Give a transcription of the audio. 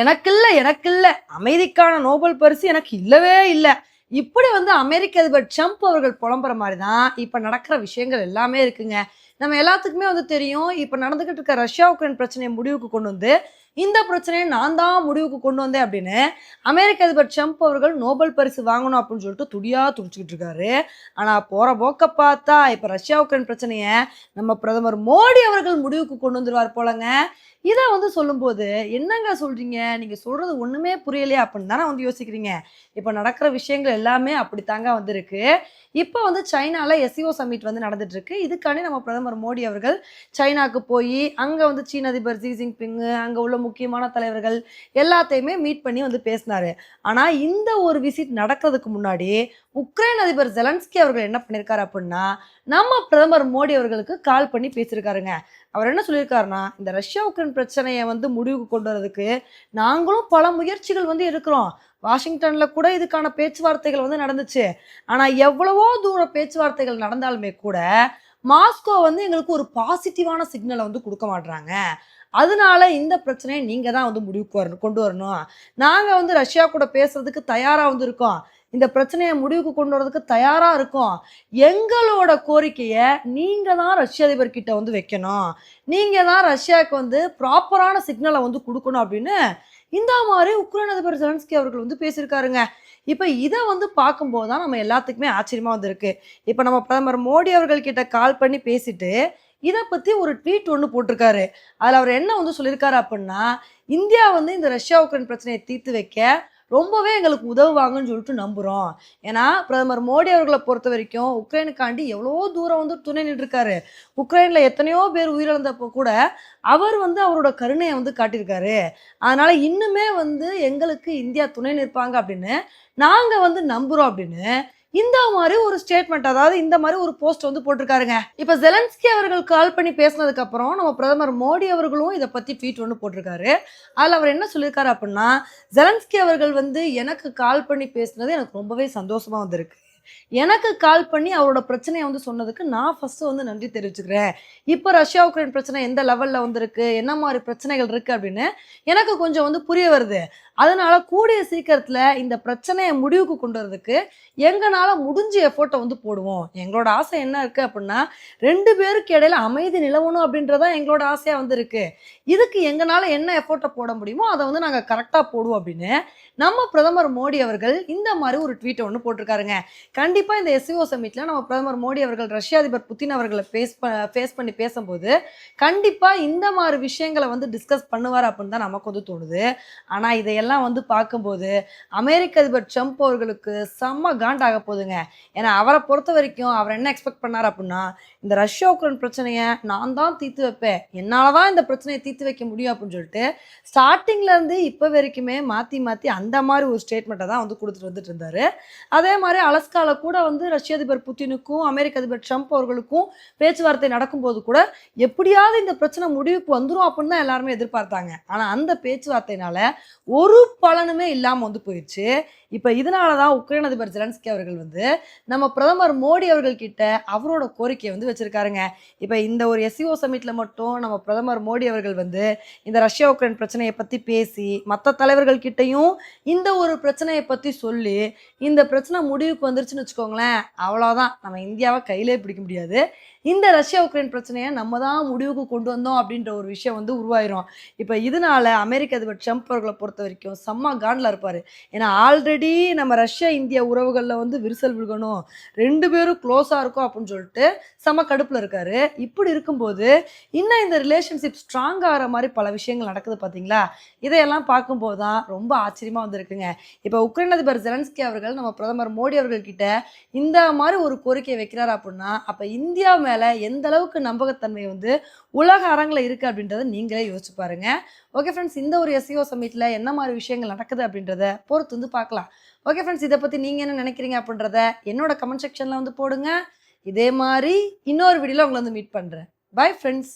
எனக்கில்ல எனக்கில்ல. எனக்கு அமைதிக்கான நோபல் பரிசு எனக்கு இல்லவே இல்லை. இப்படி வந்து அமெரிக்க அதிபர் ட்ரம்ப் அவர்கள் புலம்புற மாதிரி தான் இப்போ நடக்கிற விஷயங்கள் எல்லாமே இருக்குங்க. நம்ம எல்லாத்துக்குமே வந்து தெரியும் இப்போ நடந்துக்கிட்டு இருக்க ரஷ்யா உக்ரைன் பிரச்சனையை முடிவுக்கு கொண்டு வந்து இந்த பிரச்சனையை நான் தான் முடிவுக்கு கொண்டு வந்தேன் அப்படின்னு அமெரிக்க அதிபர் ட்ரம்ப் அவர்கள் நோபல் பரிசு வாங்கணும் அப்படின்னு சொல்லிட்டு துடியா துடிச்சுக்கிட்டு இருக்காரு. ஆனால் போகிற போக்க பார்த்தா இப்போ ரஷ்யா உக்ரைன் பிரச்சனையை நம்ம பிரதமர் மோடி அவர்கள் முடிவுக்கு கொண்டு வந்துருவார் போலங்க. இதை வந்து சொல்லும்போது என்னங்க சொல்கிறீங்க நீங்கள் சொல்கிறது ஒன்றுமே புரியலையா அப்படின்னு தானே வந்து யோசிக்கிறீங்க. இப்போ நடக்கிற விஷயங்கள் எல்லாமே அப்படித்தாங்க வந்திருக்கு. இப்போ வந்து சைனாவில் எஸ்இஓ சமிட் வந்து நடந்துட்டுருக்கு. இதுக்காண்டி நம்ம பிரதமர் மோடி அவர்கள் சைனாக்கு போய் அங்கே வந்து சீன அதிபர் ஜி ஜின்பிங்கு அங்கே உள்ள முக்கியமான தலைவர்கள் எல்லாத்தையுமே மீட் பண்ணி வந்து பேசினாரு. ஆனால் இந்த ஒரு விசிட் நடக்கிறதுக்கு முன்னாடி உக்ரைன் அதிபர் ஜெலன்ஸ்கி அவர்கள் என்ன பண்ணியிருக்காரு அப்படின்னா நம்ம பிரதமர் மோடி அவர்களுக்கு கால் பண்ணி பேசியிருக்காருங்க அவர் என்ன சொல்லியிருக்காருன்னா இந்த ரஷ்யா உக்ரைன் பிரச்சனையை வந்து முடிவுக்கு கொண்டு வரதுக்கு நாங்களும் பல முயற்சிகள் வந்து இருக்கிறோம் வாஷிங்டனில் கூட இதுக்கான பேச்சுவார்த்தைகள் வந்து நடந்துச்சு. ஆனால் எவ்வளவோ தூர பேச்சுவார்த்தைகள் நடந்தாலுமே கூட மாஸ்கோ வந்து எங்களுக்கு ஒரு பாசிட்டிவான சிக்னலை வந்து கொடுக்க மாட்றாங்க. அதனால இந்த பிரச்சனையை நீங்கள் தான் வந்து முடிவுக்கு வரணும் கொண்டு வரணும். நாங்கள் வந்து ரஷ்யா கூட பேசுறதுக்கு தயாராக வந்து இருக்கோம். இந்த பிரச்சனையை முடிவுக்கு கொண்டு வரதுக்கு தயாராக இருக்கும். எங்களோட கோரிக்கையை நீங்கள் தான் ரஷ்ய அதிபர் கிட்ட வந்து வைக்கணும். நீங்கள் தான் ரஷ்யாவுக்கு வந்து ப்ராப்பரான சிக்னலை வந்து கொடுக்கணும் அப்படின்னு இந்த மாதிரி உக்ரைன் அதிபர் ஜெலன்ஸ்கி அவர்கள் வந்து பேசியிருக்காருங்க. இப்போ இதை வந்து பார்க்கும்போது தான் நம்ம எல்லாத்துக்குமே ஆச்சரியமாக வந்திருக்கு. இப்போ நம்ம பிரதமர் மோடி அவர்கள்கிட்ட கால் பண்ணி பேசிட்டு இதை பற்றி ஒரு ட்வீட் ஒன்று போட்டிருக்காரு. அதில் அவர் என்ன வந்து சொல்லியிருக்காரு அப்படின்னா இந்தியா வந்து இந்த ரஷ்யா உக்ரைன் பிரச்சனையை தீர்த்து வைக்க ரொம்பவே எங்களுக்கு உதவுவாங்கன்னு சொல்லிட்டு நம்புகிறோம் ஏன்னா பிரதமர் மோடி அவர்களை பொறுத்த வரைக்கும் உக்ரைனுக்காண்டி எவ்வளோ தூரம் வந்து துணை நின்றுருக்காரு. உக்ரைனில் எத்தனையோ பேர் உயிரிழந்தப்போ கூட அவர் வந்து அவரோட கருணையை வந்து காட்டியிருக்காரு. அதனால் இன்னுமே வந்து எங்களுக்கு இந்தியா துணை நிற்பாங்க அப்படின்னு நாங்கள் வந்து நம்புகிறோம் அப்படின்னு இந்த மாதிரி ஒரு ஸ்டேட்மெண்ட் அதாவது இந்த மாதிரி ஒரு போஸ்ட் வந்து போட்டிருக்காருங்க. இப்போ ஜெலன்ஸ்கி அவர்கள் கால் பண்ணி பேசினதுக்கு அப்புறம் நம்ம பிரதமர் மோடி அவர்களும் இதை பத்தி ட்வீட் ஒன்று போட்டிருக்காரு. அதில் அவர் என்ன சொல்லியிருக்காரு அப்படின்னா ஜெலன்ஸ்கி அவர்கள் வந்து எனக்கு கால் பண்ணி பேசினது எனக்கு ரொம்பவே சந்தோஷமா வந்திருக்கு. எனக்கு கால் பண்ணி அவரோட பிரச்சனையை வந்து சொன்னதுக்கு நான் ஃபர்ஸ்ட் வந்து நன்றி தெரிவிச்சுக்கிறேன். இப்போ ரஷ்யா உக்ரைன் பிரச்சனை எந்த லெவல்ல வந்திருக்கு? என்ன மாதிரி பிரச்சனைகள் இருக்கு அப்படின்னு எனக்கு கொஞ்சம் வந்து புரிய வருது. அதனால கூடிய சீக்கிரத்துல இந்த பிரச்சனையை முடிவுக்கு கொண்டு வரதுக்கு எங்களால முடிஞ்ச எஃபோர்ட்டை வந்து போடுவோம். எங்களோட ஆசை என்ன இருக்கு அப்படின்னா ரெண்டு பேருக்கு இடையில அமைதி நிலவணும் அப்படின்றதா எங்களோட ஆசையா வந்து இருக்கு இதுக்கு எங்களால என்ன எஃபோர்ட்டை போட முடியுமோ அதை வந்து நாங்க கரெக்டா போடுவோம் அப்படின்னு நம்ம பிரதமர் மோடி அவர்கள் இந்த மாதிரி ஒரு ட்வீட்டை ஒன்று போட்டிருக்காருங்க. கண்டிப்பா இந்த எஸ்இஓ சமிட்ல நம்ம பிரதமர் மோடி அவர்கள் ரஷ்ய அதிபர் புத்தின் அவர்களை பேஸ் ஃபேஸ் பண்ணி பேசும்போது கண்டிப்பா இந்த மாதிரி விஷயங்களை வந்து டிஸ்கஸ் பண்ணுவார் அப்படின்னு தான் நமக்கு வந்து தோணுது. ஆனா இதையெல்லாம் வந்து பார்க்கும்போது அமெரிக்க அதிபர் ட்ரம்ப் அவர்களுக்கு செம்ம காண்டாக போகுதுங்க ஏன்னா அவரை பொறுத்த வரைக்கும் அவர் என்ன எக்ஸ்பெக்ட் பண்ணார் அப்படின்னா இந்த ரஷ்யா உக்ரைன் பிரச்சனையை நான் தான் தீர்த்து வைப்பேன். என்னால் தான் இந்த பிரச்சனையை தீர்த்து வைக்க முடியும் அப்படின்னு சொல்லிட்டு ஸ்டார்டிங்ல இருந்து இப்போ வரைக்குமே மாற்றி மாற்றி அந்த மாதிரி ஒரு ஸ்டேட்மெண்ட்டை தான் வந்து கொடுத்துட்டு வந்துட்டு இருந்தாரு. அதே மாதிரி அலஸ்கால கூட வந்து ரஷ்ய அதிபர் புட்டினுக்கும் அமெரிக்க அதிபர் ட்ரம்ப் அவர்களுக்கும் பேச்சுவார்த்தை நடக்கும்போது கூட எப்படியாவது இந்த பிரச்சனை முடிவுக்கு வந்துடும் அப்படின்னு தான் எல்லாருமே எதிர்பார்த்தாங்க. ஆனால் அந்த பேச்சுவார்த்தையினால ஒரு பலனுமே இல்லாமல் வந்து போயிடுச்சு. இப்போ இதனால தான் உக்ரைன் அதிபர் ஜெலன்ஸ்கி அவர்கள் வந்து நம்ம பிரதமர் மோடி அவர்கள் கிட்ட அவரோட கோரிக்கையை வந்து வச்சுருக்காருங்க. இப்போ இந்த ஒரு எஸ்சிஓ சமிட்டில் மட்டும் நம்ம பிரதமர் மோடி அவர்கள் வந்து இந்த ரஷ்யா உக்ரைன் பிரச்சனையை பற்றி பேசி மற்ற தலைவர்கள் கிட்டயும் இந்த ஒரு பிரச்சனையை பற்றி சொல்லி இந்த பிரச்சனை முடிவுக்கு வந்துருச்சுன்னு வச்சுக்கோங்களேன் அவ்வளோதான் நம்ம இந்தியாவை கையிலே பிடிக்க முடியாது. இந்த ரஷ்யா உக்ரைன் பிரச்சனையை நம்ம தான் முடிவுக்கு கொண்டு வந்தோம் அப்படின்ற ஒரு விஷயம் வந்து உருவாயிரும். இப்போ இதனால அமெரிக்க அதிபர் ட்ரம்ப் அவர்களை பொறுத்த வரைக்கும் செம்ம காண்டில் இருப்பார். ஏன்னா ஆல்ரெடி நம்ம ரஷ்யா இந்தியா உறவுகளில் வந்து விரிசல் விழுகணும். ரெண்டு பேரும் க்ளோஸாக இருக்கும் அப்படின்னு சொல்லிட்டு செம்ம கடுப்பில் இருக்கார். இப்படி இருக்கும்போது இன்னும் இந்த ரிலேஷன்ஷிப் ஸ்ட்ராங் ஆகிற மாதிரி பல விஷயங்கள் நடக்குது பார்த்தீங்களா இதையெல்லாம் பார்க்கும்போது தான் ரொம்ப ஆச்சரியமாக வந்திருக்குங்க. இப்போ உக்ரைன் அதிபர் ஜெலன்ஸ்கி அவர்கள் நம்ம பிரதமர் மோடி அவர்கள்கிட்ட இந்த மாதிரி ஒரு கோரிக்கை வைக்கிறார் அப்படின்னா அப்போ இந்தியா மேலே எந்த அளவுக்கு நம்பகத்தன்மை வந்து உலக அரங்கில் இருக்குது அப்படின்றத நீங்களே யோசிச்சு பாருங்க. ஓகே ஃப்ரெண்ட்ஸ் இந்த ஒரு எஸ்இஓ சமிட்டில் என்ன மாதிரி விஷயங்கள் நடக்குது அப்படின்றத பொறுத்து வந்து பார்க்கலாம். ஓகே ஃப்ரெண்ட்ஸ் இதை பற்றி நீங்கள் என்ன நினைக்கிறீங்க அப்படின்றத என்னோட கமெண்ட் செக்ஷனில் வந்து போடுங்க. இதே மாதிரி இன்னொரு வீடியோவில் உங்களை வந்து மீட் பண்ணுறேன் பை ஃப்ரெண்ட்ஸ்